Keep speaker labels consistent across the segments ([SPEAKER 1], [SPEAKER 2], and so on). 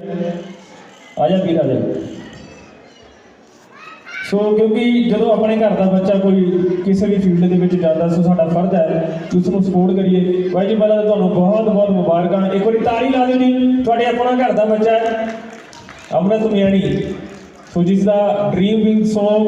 [SPEAKER 1] ਆ ਜਾ ਵੀਰ, ਆ ਜਾ। ਸੋ ਕਿਉਂਕਿ ਜਦੋਂ ਆਪਣੇ ਘਰ ਦਾ ਬੱਚਾ ਕੋਈ ਕਿਸੇ ਵੀ ਫੀਲਡ ਦੇ ਵਿੱਚ ਜਾਂਦਾ, ਸੋ ਸਾਡਾ ਫਰਜ਼ ਹੈ ਕਿ ਉਸ ਨੂੰ ਸਪੋਰਟ ਕਰੀਏ। ਬਾਈ ਜੀ, ਪਹਿਲਾਂ ਤਾਂ ਤੁਹਾਨੂੰ ਬਹੁਤ ਬਹੁਤ ਮੁਬਾਰਕਾਂ। ਇੱਕ ਵਾਰੀ ਤਾੜੀ ਲਾ ਦਿਓ ਜੀ। ਤੁਹਾਡੇ ਆਪਣਾ ਘਰ ਦਾ ਬੱਚਾ ਹੈ। ਅਮਰਤ ਮਿਆਣੀ। ਸੋ ਜਿਸ ਦਾ ਡ੍ਰੀਮ ਵਿੰਗ Song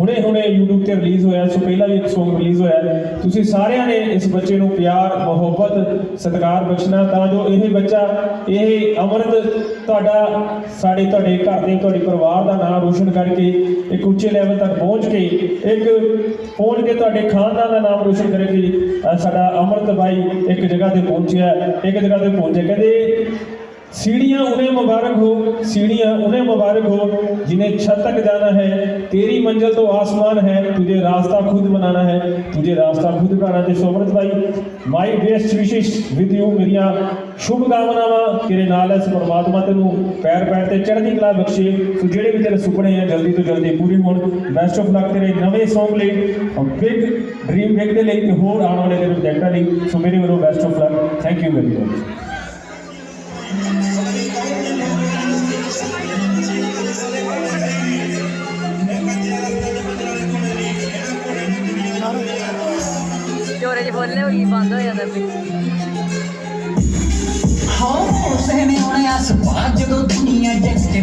[SPEAKER 1] ਹੁਣੇ ਹੁਣੇ YouTube ਤੇ ਰਿਲੀਜ਼ ਹੋਇਆ ਸੋ ਪਹਿਲਾਂ ਵੀ ਇੱਕ Song ਰਿਲੀਜ਼ ਹੋਇਆ ਤੁਸੀਂ ਸਾਰਿਆਂ ਨੇ ਇਸ ਬੱਚੇ ਨੂੰ ਪਿਆਰ, ਮੁਹੱਬਤ ਸਤਿਕਾਰ ਬਖਸ਼ਣਾ ਤਾਂ ਜੋ ਇਹ ਬੱਚਾ, ਇਹ ਅਮਰਤ ਤੁਹਾਡਾ, ਸਾਡੇ ਤੁਹਾਡੇ ਘਰ ਦੇ, ਤੁਹਾਡੇ ਪਰਿਵਾਰ ਦਾ ਨਾਮ ਰੋਸ਼ਨ ਕਰਕੇ ਇੱਕ ਉੱਚੇ ਲੈਵਲ ਤੱਕ ਪਹੁੰਚ ਕੇ ਇੱਕ ਪਹੁੰਚ ਕੇ ਤੁਹਾਡੇ ਖਾਨਦਾਨ ਦਾ ਨਾਮ ਰੋਸ਼ਨ ਕਰੇ ਕਿ ਸਾਡਾ ਅਮਰਤ ਬਾਈ ਇੱਕ ਜਗ੍ਹਾ ਤੇ ਪਹੁੰਚਿਆ, ਇੱਕ ਜਗ੍ਹਾ ਤੇ ਪਹੁੰਚਿਆ। ਕਹਿੰਦੇ सीढ़ियां उन्हें मुबारक हो सीढ़ियां उन्हें मुबारक हो जिन्हें छत तक जाना है तेरी मंजिल तो आसमान है तुझे रास्ता खुद बनाना है तुझे रास्ता खुद बनाना है सोमरत भाई my best wishes with you ਮੇਰੀਆਂ ਸ਼ੁਭ ਕਾਮਨਾਵਾਂ ਤੇਰੇ ਨਾਲ ਹੈ ਇਸ ਪਰਮਾਤਮਾ ਤੈਨੂੰ ਪੈਰ ਪੈਰ ਤੇ ਚੜ੍ਹਦੀ ਕਲਾ ਬਖਸ਼ੇ ਸੋ ਜਿਹੜੇ ਵੀ ਤੇਰੇ ਸੁਪਨੇ ਆ ਜਲਦੀ ਤੋਂ ਜਲਦੀ ਪੂਰੇ ਹੋਣ ਬੈਸਟ ਆਫ ਲੱਕ ਤੇਰੇ ਨਵੇਂ Song ਲਈ ਬਿਗ ਡ੍ਰੀਮ ਬਿਗ ਦੇ ਲਈ ਤੇ ਹੋਰ ਆਉਣ ਵਾਲੇ ਤੇਰੇ ਪ੍ਰੋਜੈਕਟਾਂ ਲਈ ਸੋ ਮੇਰੇ ਵੱਲੋਂ best of luck thank you very much
[SPEAKER 2] ਚੋਰੇ ਚ ਹੋਈ ਬੰਦ ਹੋ ਜਾਂਦਾ ਫਿਰ।
[SPEAKER 3] ਹੋ ਸਹਨੇ ਆਉਣਾ ਆ ਸੁਭਾ ਜਦੋਂ ਦੁਨੀਆ ਡਿੱਗ ਕੇ